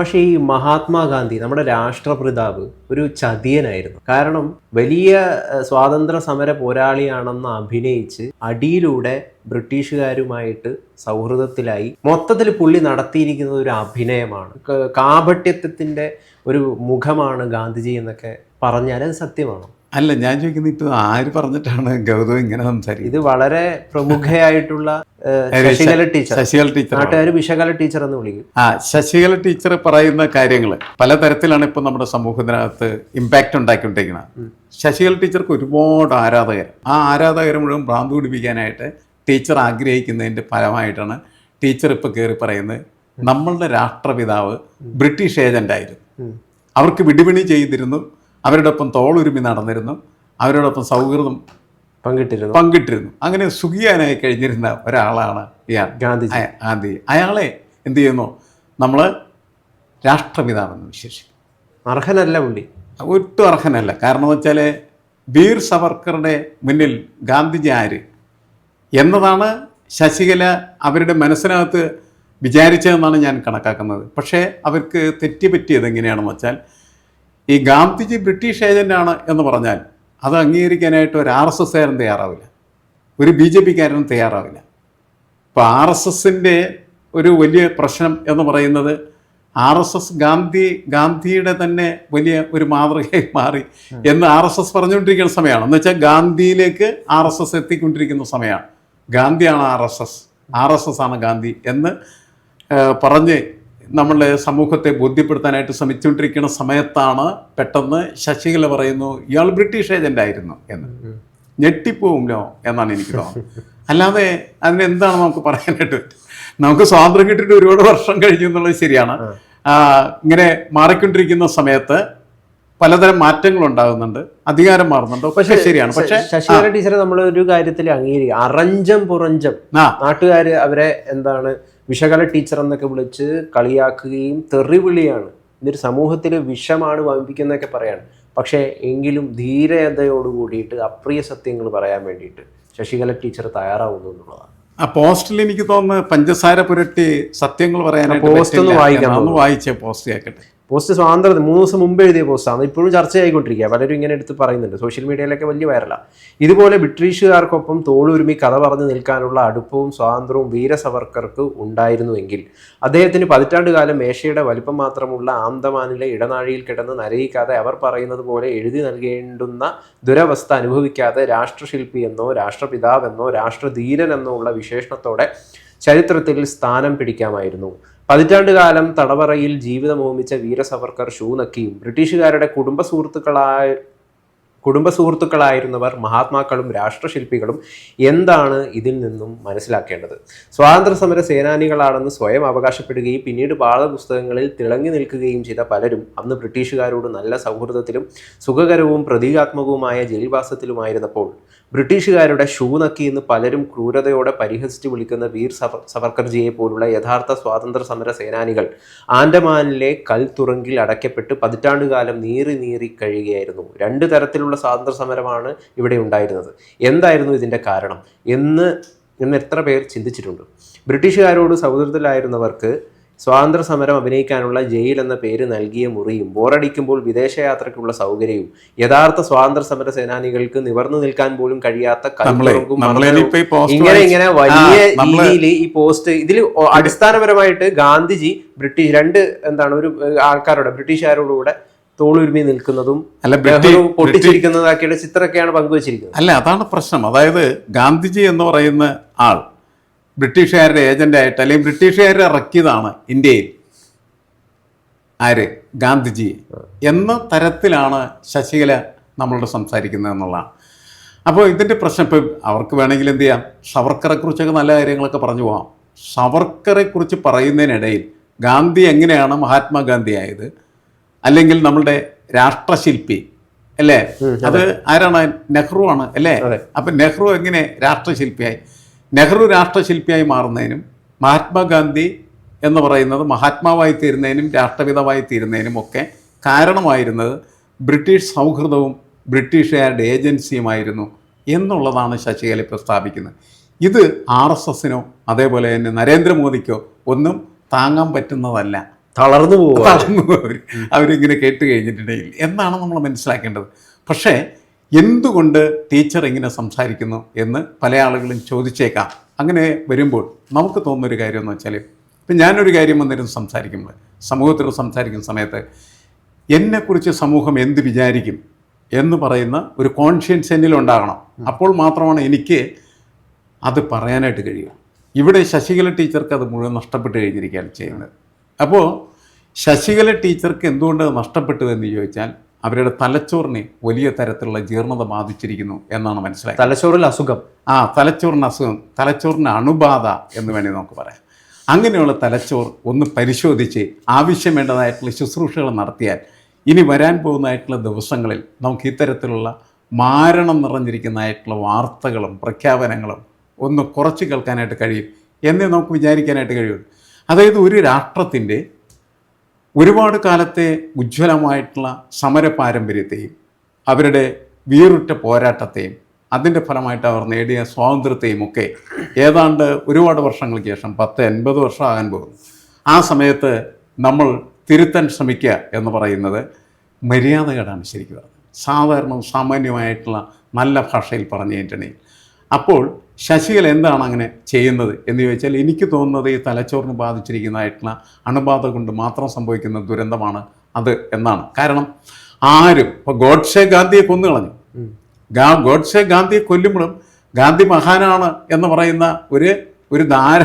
പക്ഷേ ഈ മഹാത്മാഗാന്ധി നമ്മുടെ രാഷ്ട്രപിതാവ് ഒരു ചതിയനായിരുന്നു. കാരണം വലിയ സ്വാതന്ത്ര്യ സമര പോരാളിയാണെന്ന് അഭിനയിച്ച് അടിയിലൂടെ ബ്രിട്ടീഷുകാരുമായിട്ട് സൗഹൃദത്തിലായി മൊത്തത്തിൽ പുള്ളി നടത്തിയിരിക്കുന്നത് ഒരു അഭിനയമാണ്. കാപട്യത്വത്തിന്റെ ഒരു മുഖമാണ് ഗാന്ധിജി എന്നൊക്കെ പറഞ്ഞാൽ അത് സത്യമാണോ? അല്ല ഞാൻ ചോദിക്കുന്നത് ഇപ്പൊ ആര് പറഞ്ഞിട്ടാണ് ഗൗതം ഇങ്ങനെ സംസാരിക്കുന്നത്? ഇത് വളരെ പ്രമുഖയായിട്ടുള്ള ശശികല ടീച്ചർ. ശശികല ടീച്ചർ നാട്ടുകാർ വിശകല ടീച്ചർ എന്ന് വിളിക്കും. ആ ശശികല ടീച്ചർ പറയുന്ന കാര്യങ്ങൾ പലതരത്തിലാണ് ഇപ്പൊ നമ്മുടെ സമൂഹത്തിനകത്ത് ഇമ്പാക്റ്റ് ഉണ്ടാക്കിക്കൊണ്ടിരിക്കുന്നത്. ശശികല ടീച്ചർക്ക് ഒരുപാട് ആരാധകർ. ആ ആരാധകരെ മുഴുവൻ ഭ്രാന്ത് പിടിപ്പിക്കാനായിട്ട് ടീച്ചർ ആഗ്രഹിക്കുന്നതിന്റെ ഫലമായിട്ടാണ് ടീച്ചർ ഇപ്പൊ കയറി പറയുന്നത്. നമ്മളുടെ രാഷ്ട്രപിതാവ് ബ്രിട്ടീഷ് ഏജന്റ് ആയിരുന്നു അവർക്ക് വിടിപിണി ചെയ്തിരുന്നു. അവരോടൊപ്പം തോളുരുമി നടന്നിരുന്നു. അവരോടൊപ്പം സൗഹൃദം പങ്കിട്ടിരുന്നു. പങ്കിട്ടിരുന്നു. അങ്ങനെ സുഖിയാനായി കഴിഞ്ഞിരുന്ന ഒരാളാണ് ഇയാൾ. ഗാന്ധി ഗാന്ധി അയാളെ എന്ത് ചെയ്യുന്നു? നമ്മൾ രാഷ്ട്രപിതാവെന്ന് വിശേഷിക്കും അർഹനല്ല പുള്ളി. ഒട്ടും അർഹനല്ല. കാരണം എന്ന് വെച്ചാൽ വീർ സവർക്കറുടെ മുന്നിൽ ഗാന്ധിജി ആര്? എന്നതാണ് ശശികല അവരുടെ മനസ്സിനകത്ത് വിചാരിച്ചതെന്നാണ് ഞാൻ കണക്കാക്കുന്നത്. പക്ഷേ അവർക്ക് തെറ്റുപറ്റിയത് എങ്ങനെയാണെന്ന് വെച്ചാൽ ഈ ഗാന്ധിജി ബ്രിട്ടീഷ് ഏജന്റാണ് എന്ന് പറഞ്ഞാൽ അത് അംഗീകരിക്കാനായിട്ട് ഒരു ആർ എസ് എസ്കാരൻ തയ്യാറാവില്ല. ഒരു ബി ജെ പിക്കാരനും തയ്യാറാവില്ല. ഇപ്പോൾ ആർ എസ് എസിന്റെ ഒരു വലിയ പ്രശ്നം എന്ന് പറയുന്നത് ആർ എസ് എസ് ഗാന്ധി ഗാന്ധിയുടെ തന്നെ വലിയ ഒരു മാതൃകയായി മാറി എന്ന് ആർ എസ് എസ് പറഞ്ഞുകൊണ്ടിരിക്കുന്ന സമയമാണ്. എന്ന് വെച്ചാൽ ഗാന്ധിയിലേക്ക് ആർ എസ് എസ് എത്തിക്കൊണ്ടിരിക്കുന്ന സമയമാണ്. ഗാന്ധിയാണ് R S S R S S ആണ് ഗാന്ധി എന്ന് പറഞ്ഞ് നമ്മളെ സമൂഹത്തെ ബോധ്യപ്പെടുത്താനായിട്ട് ശ്രമിച്ചുകൊണ്ടിരിക്കുന്ന സമയത്താണ് പെട്ടെന്ന് ശശികല പറയുന്നു ഇയാൾ ബ്രിട്ടീഷ് ഏജന്റ് ആയിരുന്നു എന്ന്. ഞെട്ടിപ്പോവുമല്ലോ എന്നാണ് എനിക്ക് തോന്നുന്നത്. അല്ലാതെ അതിനെന്താണ് നമുക്ക് പറയാനായിട്ട് നമുക്ക് സ്വാതന്ത്ര്യം കിട്ടിയിട്ട് ഒരുപാട് വർഷം കഴിഞ്ഞു എന്നുള്ളത് ശരിയാണ്. ഇങ്ങനെ മാറിക്കൊണ്ടിരിക്കുന്ന സമയത്ത് പലതരം മാറ്റങ്ങൾ ഉണ്ടാകുന്നുണ്ട് അധികാരം മാറുന്നുണ്ട് പക്ഷെ ശരിയാണ്. പക്ഷെ ശശികല ടീച്ചറെ നമ്മൾ ഒരു കാര്യത്തിൽ അംഗീകരിക്കുക അറഞ്ചം പുറഞ്ചം. നാട്ടുകാർ അവരെ എന്താണ് വിഷകല ടീച്ചർ എന്നൊക്കെ വിളിച്ച് കളിയാക്കുകയും തെറിവിളിയാണ്. ഇതൊരു സമൂഹത്തിൽ വിഷമാണ് വമിപ്പിക്കുന്നതൊക്കെ പറയാണ്. പക്ഷേ എങ്കിലും ധീരതയോട് കൂടിയിട്ട് അപ്രിയ സത്യങ്ങൾ പറയാൻ വേണ്ടിയിട്ട് ശശികല ടീച്ചർ തയ്യാറാവുന്നു എന്നുള്ളതാണ്. ആ പോസ്റ്റിൽ എനിക്ക് തോന്നുന്നു പഞ്ചസാര പുരട്ടി സത്യങ്ങൾ പറയാനായിട്ട് പോസ്റ്റ് ഒന്ന് വായിക്കണം ഒന്ന് വായിച്ചേ പോസ്റ്റ് കേൾക്കട്ടെ പോസ്റ്റ് സ്വാതന്ത്ര്യം മൂന്ന് ദിവസം മുമ്പ് എഴുതിയ പോസ്റ്റാണ് ഇപ്പോഴും ചർച്ചയായിക്കൊണ്ടിരിക്കുക പലരും ഇങ്ങനെ എടുത്ത് പറയുന്നുണ്ട്. സോഷ്യൽ മീഡിയയിലൊക്കെ വലിയ വൈറലാണ് ഇതുപോലെ ബ്രിട്ടീഷുകാർക്കൊപ്പം തോളുരുമി കഥ പറഞ്ഞു നിൽക്കാനുള്ള അടുപ്പവും സ്വാതന്ത്ര്യവും വീരസവർക്കർക്ക് ഉണ്ടായിരുന്നുവെങ്കിൽ അദ്ദേഹത്തിന് പതിറ്റാണ്ട് കാലം മേശയുടെ വലിപ്പം മാത്രമുള്ള ആന്തമാനിലെ ഇടനാഴിയിൽ കിടന്ന് നരയിക്കാതെ അവർ പറയുന്നത് പോലെ എഴുതി നൽകേണ്ടുന്ന ദുരവസ്ഥ അനുഭവിക്കാതെ രാഷ്ട്രശില്പി എന്നോ രാഷ്ട്രപിതാവെന്നോ രാഷ്ട്രധീരൻ എന്നോ ഉള്ള വിശേഷണത്തോടെ ചരിത്രത്തിൽ സ്ഥാനം പിടിക്കാമായിരുന്നു. പതിറ്റാണ്ട് കാലം തടവറയിൽ ജീവിതം ഓമിച്ച വീര ഷൂ നക്കിയും ബ്രിട്ടീഷുകാരുടെ കുടുംബ സുഹൃത്തുക്കളായ കുടുംബ സുഹൃത്തുക്കളായിരുന്നവർ മഹാത്മാക്കളും രാഷ്ട്രശില്പികളും എന്താണ് ഇതിൽ നിന്നും മനസ്സിലാക്കേണ്ടത്? സ്വാതന്ത്ര്യ സമര സേനാനികളാണെന്ന് സ്വയം അവകാശപ്പെടുകയും പിന്നീട് പാഠപുസ്തകങ്ങളിൽ തിളങ്ങി നിൽക്കുകയും ചെയ്ത പലരും അന്ന് ബ്രിട്ടീഷുകാരോട് നല്ല സൗഹൃദത്തിലും സുഖകരവും പ്രതീകാത്മകവുമായ ജയിൽവാസത്തിലുമായിരുന്നപ്പോൾ ബ്രിട്ടീഷുകാരുടെ ഷൂ നക്കി എന്ന് പലരും ക്രൂരതയോടെ പരിഹസിച്ച് വിളിക്കുന്ന വീർ സവ- സവർക്കർജിയെ പോലുള്ള യഥാർത്ഥ സ്വാതന്ത്ര്യ സമര സേനാനികൾ ആൻഡമാനിലെ കൽത്തുറങ്കിൽ അടയ്ക്കപ്പെട്ട് പതിറ്റാണ്ടുകാലം നീറി നീറി കഴിയുകയായിരുന്നു. രണ്ട് തരത്തിലുള്ള സ്വാതന്ത്ര്യ സമരമാണ് ഇവിടെ ഉണ്ടായിരുന്നത്. എന്തായിരുന്നു ഇതിന്റെ കാരണം? എന്ന് എന്ന് എത്ര പേർ ചിന്തിച്ചിട്ടുണ്ട്? ബ്രിട്ടീഷുകാരോട് സൗഹൃദത്തിലായിരുന്നവർക്ക് സ്വാതന്ത്ര്യ സമരം അഭിനയിക്കാനുള്ള ജയിൽ എന്ന പേര് നൽകിയ മുറിയും ബോറടിക്കുമ്പോൾ വിദേശയാത്രയ്ക്കുള്ള സൗകര്യവും യഥാർത്ഥ സ്വാതന്ത്ര്യ സമര സേനാനികൾക്ക് നിവർന്നു നിൽക്കാൻ പോലും കഴിയാത്ത ഇങ്ങനെ ഇങ്ങനെ വലിയ രീതിയിൽ ഈ പോസ്റ്റ് ഇതിൽ അടിസ്ഥാനപരമായിട്ട് ഗാന്ധിജി ബ്രിട്ടീഷ് രണ്ട് എന്താണ് ഒരു ആൾക്കാരോട് ബ്രിട്ടീഷുകാരോടുകൂടെ തോളുരുമി നിൽക്കുന്നതും അല്ല പൊട്ടിച്ചിരിക്കുന്നതാക്കിയുടെ ചിത്രമൊക്കെയാണ് പങ്കുവച്ചിരിക്കുന്നത്. അല്ല അതാണ് പ്രശ്നം. അതായത് ഗാന്ധിജി എന്ന് പറയുന്ന ആൾ ബ്രിട്ടീഷുകാരുടെ ഏജന്റായിട്ട് അല്ലെങ്കിൽ ബ്രിട്ടീഷുകാർ ഇറക്കിയതാണ് ഇന്ത്യയിൽ. ആര്? ഗാന്ധിജി. എന്ന തരത്തിലാണ് ശശികല നമ്മളോട് സംസാരിക്കുന്നത് എന്നുള്ളതാണ്. അപ്പോൾ ഇതിന്റെ പ്രശ്നം ഇപ്പം അവർക്ക് വേണമെങ്കിൽ എന്ത് ചെയ്യാം? സവർക്കറെ കുറിച്ചൊക്കെ നല്ല കാര്യങ്ങളൊക്കെ പറഞ്ഞു പോകാം. സവർക്കറെ കുറിച്ച് പറയുന്നതിനിടയിൽ ഗാന്ധി എങ്ങനെയാണ് മഹാത്മാഗാന്ധി ആയത് അല്ലെങ്കിൽ നമ്മളുടെ രാഷ്ട്രശില്പി അല്ലേ? അത്. ആരാണ്? നെഹ്റു ആണ് അല്ലേ. അപ്പം നെഹ്റു എങ്ങനെ രാഷ്ട്രശില്പിയായി? നെഹ്റു രാഷ്ട്രശില്പിയായി മാറുന്നതിനും മഹാത്മാഗാന്ധി എന്ന് പറയുന്നത് മഹാത്മാവായി തീരുന്നതിനും രാഷ്ട്രപിതാവായി തീരുന്നതിനും ഒക്കെ കാരണമായിരുന്നത് ബ്രിട്ടീഷ് സൗഹൃദവും ബ്രിട്ടീഷുകാരുടെ ഏജൻസിയുമായിരുന്നു എന്നുള്ളതാണ് ശശികല ഇപ്പോൾ സ്ഥാപിക്കുന്നത് ഇത് ആർ എസ് എസിനോ അതേപോലെ തന്നെ നരേന്ദ്രമോദിക്കോ ഒന്നും താങ്ങാൻ പറ്റുന്നതല്ല. തളർന്നു പോവുക. തളർന്നു അവർ അവരിങ്ങനെ കേട്ട് കഴിഞ്ഞിട്ടുണ്ടെങ്കിൽ എന്നാണ് നമ്മൾ മനസ്സിലാക്കേണ്ടത്. പക്ഷേ എന്തുകൊണ്ട് ടീച്ചർ ഇങ്ങനെ സംസാരിക്കുന്നു എന്ന് പല ആളുകളും ചോദിച്ചേക്കാം. അങ്ങനെ വരുമ്പോൾ നമുക്ക് തോന്നുന്നൊരു കാര്യം എന്ന് വെച്ചാൽ ഇപ്പം ഞാനൊരു കാര്യം വന്നിരുന്ന് സംസാരിക്കുമ്പോൾ സമൂഹത്തിൽ സംസാരിക്കുന്ന സമയത്ത് എന്നെക്കുറിച്ച് സമൂഹം എന്ത് വിചാരിക്കും? എന്ന് പറയുന്ന ഒരു കോൺഷ്യൻസ് എന്നിലുണ്ടാകണം അപ്പോൾ മാത്രമാണ് എനിക്ക് അത് പറയാനായിട്ട് കഴിയുക. ഇവിടെ ശശികല ടീച്ചർക്ക് അത് മുഴുവൻ നഷ്ടപ്പെട്ട് കഴിഞ്ഞിരിക്കുകയാണ് ചെയ്യുന്നത്. അപ്പോൾ ശശികല ടീച്ചർക്ക് എന്തുകൊണ്ട് നഷ്ടപ്പെട്ടതെന്ന് എന്ന് ചോദിച്ചാൽ അവരുടെ തലച്ചോറിനെ വലിയ തരത്തിലുള്ള ജീർണത ബാധിച്ചിരിക്കുന്നു എന്നാണ് മനസ്സിലായത്. തലച്ചോറിൽ അസുഖം. ആ തലച്ചോറിന് അസുഖം തലച്ചോറിന് അണുബാധ എന്ന് വേണമെങ്കിൽ നമുക്ക് പറയാം. അങ്ങനെയുള്ള തലച്ചോർ ഒന്ന് പരിശോധിച്ച് ആവശ്യം വേണ്ടതായിട്ടുള്ള ശുശ്രൂഷകൾ നടത്തിയാൽ ഇനി വരാൻ പോകുന്നതായിട്ടുള്ള ദിവസങ്ങളിൽ നമുക്ക് ഇത്തരത്തിലുള്ള മാരണം നിറഞ്ഞിരിക്കുന്നതായിട്ടുള്ള വാർത്തകളും പ്രഖ്യാപനങ്ങളും ഒന്ന് കുറച്ച് കേൾക്കാനായിട്ട് കഴിയും. എന്നേ നമുക്ക് വിചാരിക്കാനായിട്ട് കഴിയുള്ളൂ. അതായത് ഒരു രാഷ്ട്രത്തിന്റെ ഒരുപാട് കാലത്തെ ഉജ്ജ്വലമായിട്ടുള്ള സമര പാരമ്പര്യത്തെയും അവരുടെ വീറുറ്റ പോരാട്ടത്തെയും അതിന്റെ ഫലമായിട്ട് അവർ നേടിയ സ്വാതന്ത്ര്യത്തെയും ഒക്കെ ഏതാണ്ട് ഒരുപാട് വർഷങ്ങൾക്ക് ശേഷം പത്ത് എൺപത് വർഷം ആകാൻ പോകുന്നു. ആ സമയത്ത് നമ്മൾ തിരുത്താൻ ശ്രമിക്കുക എന്ന് പറയുന്നത് മര്യാദകേടാണ് ശരിക്കും സാധാരണ സാമാന്യമായിട്ടുള്ള നല്ല ഭാഷയിൽ പറഞ്ഞു കഴിഞ്ഞിട്ടുണ്ടെങ്കിൽ അപ്പോൾ ശശികല എന്താണ് അങ്ങനെ ചെയ്യുന്നത് എന്ന് ചോദിച്ചാൽ എനിക്ക് തോന്നുന്നത് ഈ തലച്ചോറിന് ബാധിച്ചിരിക്കുന്നതായിട്ടുള്ള അണുബാധ കൊണ്ട് മാത്രം സംഭവിക്കുന്ന ദുരന്തമാണ് അത് എന്നാണ്. കാരണം ആരും ഇപ്പോൾ ഗോഡ്ഷെ ഗാന്ധിയെ കൊന്നു കളഞ്ഞു. ഗാ ഗോഡ്സെ ഗാന്ധിയെ കൊല്ലുമ്പോഴും ഗാന്ധി മഹാനാണ് എന്ന് പറയുന്ന ഒരു ഒരു ധാര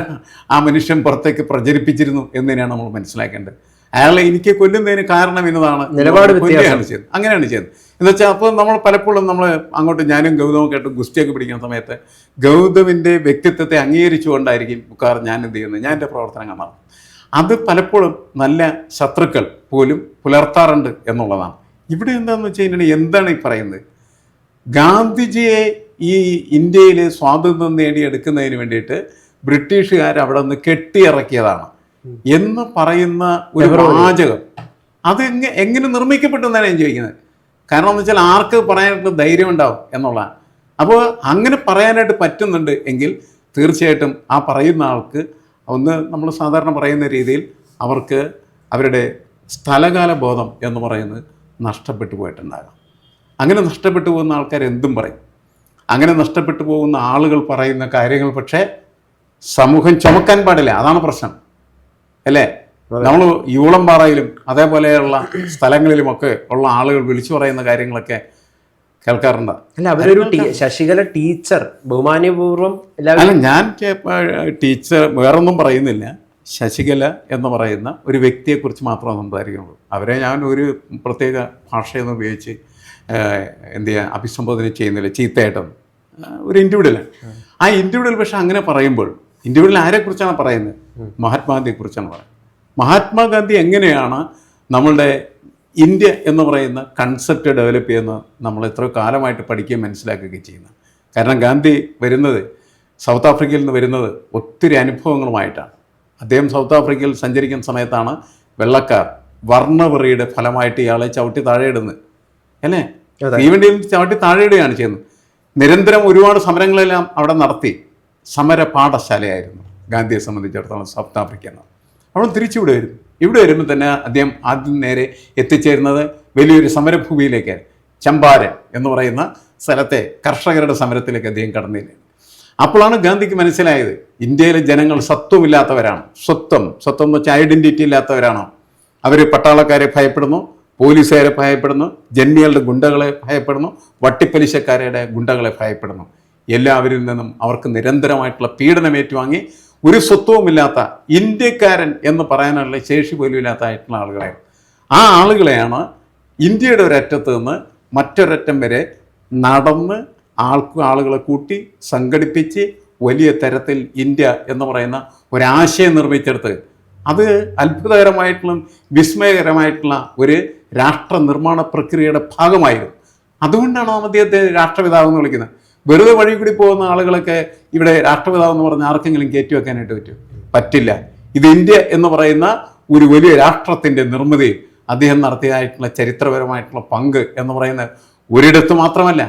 ആ മനുഷ്യൻ പുറത്തേക്ക് പ്രചരിപ്പിച്ചിരുന്നു എന്ന് തന്നെയാണ് നമ്മൾ മനസ്സിലാക്കേണ്ടത്. അയാളെ എനിക്ക് കൊല്ലുന്നതിന് കാരണം എന്നതാണ്. നിലപാട് കൊല്ലുകയാണ് ചെയ്തത് അങ്ങനെയാണ് ചെയ്യുന്നത്. എന്ന് വെച്ചാൽ അപ്പോൾ നമ്മൾ പലപ്പോഴും നമ്മൾ അങ്ങോട്ട് ഞാനും ഗൗതമൊക്കെ ആയിട്ട് ഗുസ്തിയൊക്കെ പിടിക്കുന്ന സമയത്ത് ഗൗതമിന്റെ വ്യക്തിത്വത്തെ അംഗീകരിച്ചുകൊണ്ടായിരിക്കും ബുക്കാർ ഞാൻ എന്ത് ചെയ്യുന്നത്. ഞാൻ എന്റെ പ്രവർത്തനങ്ങൾ നടത്തും. അത് പലപ്പോഴും നല്ല ശത്രുക്കൾ പോലും പുലർത്താറുണ്ട് എന്നുള്ളതാണ്. ഇവിടെ എന്താണെന്ന് വെച്ച് കഴിഞ്ഞാൽ എന്താണ് ഈ പറയുന്നത്? ഗാന്ധിജിയെ ഈ ഇന്ത്യയിൽ സ്വാതന്ത്ര്യം നേടിയെടുക്കുന്നതിന് വേണ്ടിയിട്ട് ബ്രിട്ടീഷുകാർ അവിടെ നിന്ന് കെട്ടിയിറക്കിയതാണ്. എന്ന് പറയുന്ന ഒരു വാചകം. അത് എങ്ങനെ എങ്ങനെ നിർമ്മിക്കപ്പെട്ടു എന്നാണ് ഞാൻ ചോദിക്കുന്നത്. കാരണം എന്ന് വെച്ചാൽ ആർക്ക് പറയാനായിട്ട് ധൈര്യം ഉണ്ടാവും എന്നുള്ളതാണ്. അപ്പോൾ അങ്ങനെ പറയാനായിട്ട് പറ്റുന്നുണ്ട് എങ്കിൽ തീർച്ചയായിട്ടും ആ പറയുന്ന ആൾക്ക് ഒന്ന് നമ്മൾ സാധാരണ പറയുന്ന രീതിയിൽ അവർക്ക് അവരുടെ സ്ഥലകാല ബോധം എന്ന് പറയുന്നത് നഷ്ടപ്പെട്ടു പോയിട്ടുണ്ടാകാം. അങ്ങനെ നഷ്ടപ്പെട്ടു പോകുന്ന ആൾക്കാർ എന്തും പറയും. അങ്ങനെ നഷ്ടപ്പെട്ടു പോകുന്ന ആളുകൾ പറയുന്ന കാര്യങ്ങൾ പക്ഷേ സമൂഹം ചുമക്കാൻ പാടില്ല. അതാണ് പ്രശ്നം. അല്ലേ? നമ്മൾ യൂളംപാറയിലും അതേപോലെയുള്ള സ്ഥലങ്ങളിലുമൊക്കെ ഉള്ള ആളുകൾ വിളിച്ചു പറയുന്ന കാര്യങ്ങളൊക്കെ കേൾക്കാറുണ്ട്. അല്ല അവരൊരു ശശികല ടീച്ചർ ബഹുമാന്യപൂർവം എല്ലാവരും അല്ല ഞാൻ ടീച്ചർ വേറൊന്നും പറയുന്നില്ല. ശശികല എന്ന് പറയുന്ന ഒരു വ്യക്തിയെക്കുറിച്ച് മാത്രമേ സംസാരിക്കുന്നുള്ളൂ. അവരെ ഞാൻ ഒരു പ്രത്യേക ഭാഷയൊന്നും ഉപയോഗിച്ച് എന്ത് ചെയ്യുക അഭിസംബോധന ചെയ്യുന്നില്ല ചീത്തയായിട്ടൊന്നും. ഒരു ഇൻഡിവിജ്വലാണ് ആ. ഇൻഡിവിജ്വൽ പക്ഷെ അങ്ങനെ പറയുമ്പോൾ ഇൻഡിവിജ്വൽ ആരെക്കുറിച്ചാണ് പറയുന്നത്? മഹാത്മാഗാന്ധിയെക്കുറിച്ചാണ് പറയുന്നത്. മഹാത്മാഗാന്ധി എങ്ങനെയാണ് നമ്മളുടെ ഇന്ത്യ എന്ന് പറയുന്ന കൺസെപ്റ്റ് ഡെവലപ്പ് ചെയ്യുന്ന നമ്മൾ എത്രയോ കാലമായിട്ട് പഠിക്കുകയും മനസ്സിലാക്കുകയും ചെയ്യുന്നത്. കാരണം ഗാന്ധി വരുന്നത് സൗത്ത് ആഫ്രിക്കയിൽ നിന്ന് വരുന്നത് ഒത്തിരി അനുഭവങ്ങളുമായിട്ടാണ്. അദ്ദേഹം സൗത്ത് ആഫ്രിക്കയിൽ സഞ്ചരിക്കുന്ന സമയത്താണ് വെള്ളക്കാർ വർണവെറിയുടെ ഫലമായിട്ട് ഇയാളെ ചവിട്ടി താഴെയിടുന്നത്. അല്ലേ. തീവണ്ടിയിൽ ചവിട്ടി താഴെയിടുകയാണ് ചെയ്യുന്നത്. നിരന്തരം ഒരുപാട് സമരങ്ങളെല്ലാം അവിടെ നടത്തി. സമര പാഠശാലയായിരുന്നു ഗാന്ധിയെ സംബന്ധിച്ചിടത്തോളം സൗത്ത് ആഫ്രിക്ക എന്ന്. അവിടെ തിരിച്ചിവിടെ വരും. ഇവിടെ വരുമ്പോൾ തന്നെ അദ്ദേഹം ആദ്യം നേരെ എത്തിച്ചേരുന്നത് വലിയൊരു സമരഭൂമിയിലേക്ക് ചമ്പാരൻ എന്ന് പറയുന്ന സ്ഥലത്തെ കർഷകരുടെ സമരത്തിലേക്ക് അദ്ദേഹം കടന്നില്ല. അപ്പോഴാണ് ഗാന്ധിക്ക് മനസ്സിലായത് ഇന്ത്യയിലെ ജനങ്ങൾ സ്വത്വമില്ലാത്തവരാണ്. സ്വത്വം സ്വത്വം എന്ന് വെച്ചാൽ ഐഡന്റിറ്റി ഇല്ലാത്തവരാണ്. അവർ പട്ടാളക്കാരെ ഭയപ്പെടുന്നു പോലീസുകാരെ ഭയപ്പെടുന്നു ജന്മികളുടെ ഗുണ്ടകളെ ഭയപ്പെടുന്നു വട്ടിപ്പലിശക്കാരുടെ ഗുണ്ടകളെ ഭയപ്പെടുന്നു. എല്ലാവരിൽ നിന്നും അവർക്ക് നിരന്തരമായിട്ടുള്ള പീഡനം ഏറ്റുവാങ്ങി ഒരു സ്വത്വവുമില്ലാത്ത ഇന്ത്യക്കാരൻ എന്ന് പറയാനുള്ള ശേഷി പോലും ഇല്ലാത്തതായിട്ടുള്ള ആളുകളെ. ആ ആളുകളെയാണ് ഇന്ത്യയുടെ ഒരറ്റത്ത് നിന്ന് മറ്റൊരറ്റം വരെ നടന്ന് ആൾക്ക് ആളുകളെ കൂട്ടി സംഘടിപ്പിച്ച് വലിയ തരത്തിൽ ഇന്ത്യ എന്ന് പറയുന്ന ഒരാശയം നിർമ്മിച്ചെടുത്ത്. അത് അത്ഭുതകരമായിട്ടുള്ള വിസ്മയകരമായിട്ടുള്ള ഒരു രാഷ്ട്ര നിർമ്മാണ പ്രക്രിയയുടെ ഭാഗമായിരുന്നു. അതുകൊണ്ടാണ് നാം അദ്ദേഹത്തെ രാഷ്ട്രപിതാവ് എന്ന് വിളിക്കുന്നത്. വെറുതെ വഴി കൂടി പോകുന്ന ആളുകളൊക്കെ ഇവിടെ രാഷ്ട്രപിതാവ് എന്ന് പറഞ്ഞ ആർക്കെങ്കിലും കയറ്റി വെക്കാനായിട്ട് പറ്റും? പറ്റില്ല. ഇത് ഇന്ത്യ എന്ന് പറയുന്ന ഒരു വലിയ രാഷ്ട്രത്തിന്റെ നിർമ്മിതി അദ്ദേഹം നടത്തിയതായിട്ടുള്ള ചരിത്രപരമായിട്ടുള്ള പങ്ക് എന്ന് പറയുന്നത് ഒരിടത്ത് മാത്രമല്ല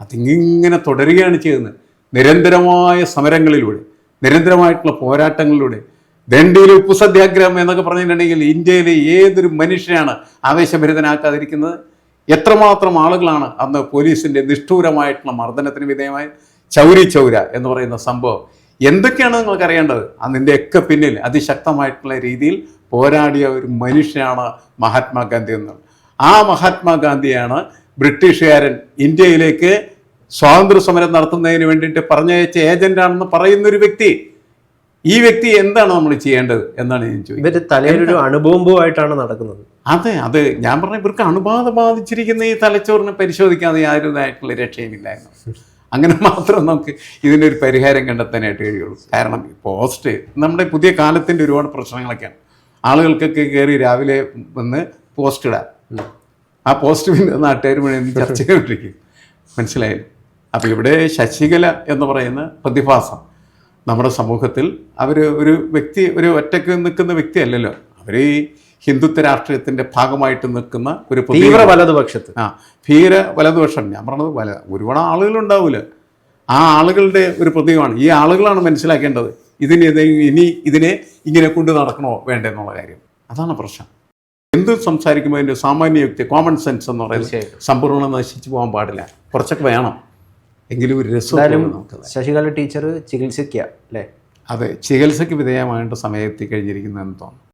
അതിങ്ങനെ തുടരുകയാണ് ചെയ്യുന്നത്. നിരന്തരമായ സമരങ്ങളിലൂടെ നിരന്തരമായിട്ടുള്ള പോരാട്ടങ്ങളിലൂടെ ദണ്ഡിയിലെ ഉപ്പു സത്യാഗ്രഹം എന്നൊക്കെ പറഞ്ഞിട്ടുണ്ടെങ്കിൽ ഇന്ത്യയിലെ ഏതൊരു മനുഷ്യനാണ് ആവേശഭരിതനാക്കാതിരിക്കുന്നത്? എത്രമാത്രം ആളുകളാണ് അന്ന് പോലീസിന്റെ നിഷ്ഠൂരമായിട്ടുള്ള മർദ്ദനത്തിന് വിധേയമായി? ചൗരി ചൗര എന്ന് പറയുന്ന സംഭവം. എന്തൊക്കെയാണ് നിങ്ങൾക്ക് അറിയേണ്ടത്? അതിന്റെയൊക്കെ പിന്നിൽ അതിശക്തമായിട്ടുള്ള രീതിയിൽ പോരാടിയ ഒരു മനുഷ്യനാണ് മഹാത്മാഗാന്ധി എന്ന്. ആ മഹാത്മാഗാന്ധിയാണ് ബ്രിട്ടീഷുകാരൻ ഇന്ത്യയിലേക്ക് സ്വാതന്ത്ര്യ സമരം നടത്തുന്നതിന് വേണ്ടിയിട്ട് പറഞ്ഞയച്ച ഏജന്റാണെന്ന് പറയുന്നൊരു വ്യക്തി. ഈ വ്യക്തി എന്താണ് നമ്മൾ ചെയ്യേണ്ടത് എന്നാണ് ഞാൻ ചോദിക്കുന്നത്. തലയിലൊരു അണുബോംബുമായിട്ടാണ് നടക്കുന്നത്. അതെ അത്. ഞാൻ പറഞ്ഞ ഇവർക്ക് അണുബാധ ബാധിച്ചിരിക്കുന്ന ഈ തലച്ചോറിനെ പരിശോധിക്കാതെ യാതൊരുതായിട്ടുള്ള രക്ഷയുമില്ലായിരുന്നു. അങ്ങനെ മാത്രം നമുക്ക് ഇതിനൊരു പരിഹാരം കണ്ടെത്താനായിട്ട് കഴിയുള്ളൂ. കാരണം പോസ്റ്റ് നമ്മുടെ പുതിയ കാലത്തിന്റെ ഒരുപാട് പ്രശ്നങ്ങളൊക്കെയാണ്. ആളുകൾക്കൊക്കെ കയറി രാവിലെ വന്ന് പോസ്റ്റ് ഇടാം. ആ പോസ്റ്റ് പിന്നെ നാട്ടുകാർ മുഴുവൻ ചർച്ച ചെയ്തുകൊണ്ടിരിക്കും. മനസ്സിലായില്ല? അപ്പോൾ ഇവിടെ ശശികല എന്ന് പറയുന്ന പ്രതിഭാസം നമ്മുടെ സമൂഹത്തിൽ അവർ ഒരു വ്യക്തി ഒരു ഒറ്റയ്ക്ക് നിൽക്കുന്ന വ്യക്തിയല്ലല്ലോ അവർ ഈ ഹിന്ദുത്വ രാഷ്ട്രീയത്തിന്റെ ഭാഗമായിട്ട് നിൽക്കുന്ന ഒരു തീവ്ര വലതുപക്ഷത്ത്. ആ ഭീര വലതുപക്ഷം. ഞാൻ പറഞ്ഞത് വല ഒരുപാട് ആളുകളുണ്ടാവില്ല ആ ആളുകളുടെ ഒരു പ്രതീകമാണ്. ഈ ആളുകളാണ് മനസ്സിലാക്കേണ്ടത്. ഇതിന് ഇനി ഇതിനെ ഇങ്ങനെ കൊണ്ട് നടക്കണോ വേണ്ടെന്നുള്ള കാര്യം. അതാണ് പ്രശ്നം. എന്ത് സംസാരിക്കുമ്പോൾ അതിന്റെ സാമാന്യ യുക്തി കോമൺ സെൻസ് എന്ന് പറയുന്നത് സമ്പൂർണം നശിച്ചു പോകാൻ പാടില്ല. കുറച്ചൊക്കെ വേണം. എങ്കിലും ഒരു രസം ശശികല ടീച്ചർ ചികിത്സിക്കുക അല്ലേ? അതെ ചികിത്സയ്ക്ക് വിധേയമായിട്ട് സമയം എത്തിക്കഴിഞ്ഞിരിക്കുന്നതെന്ന് തോന്നുന്നു.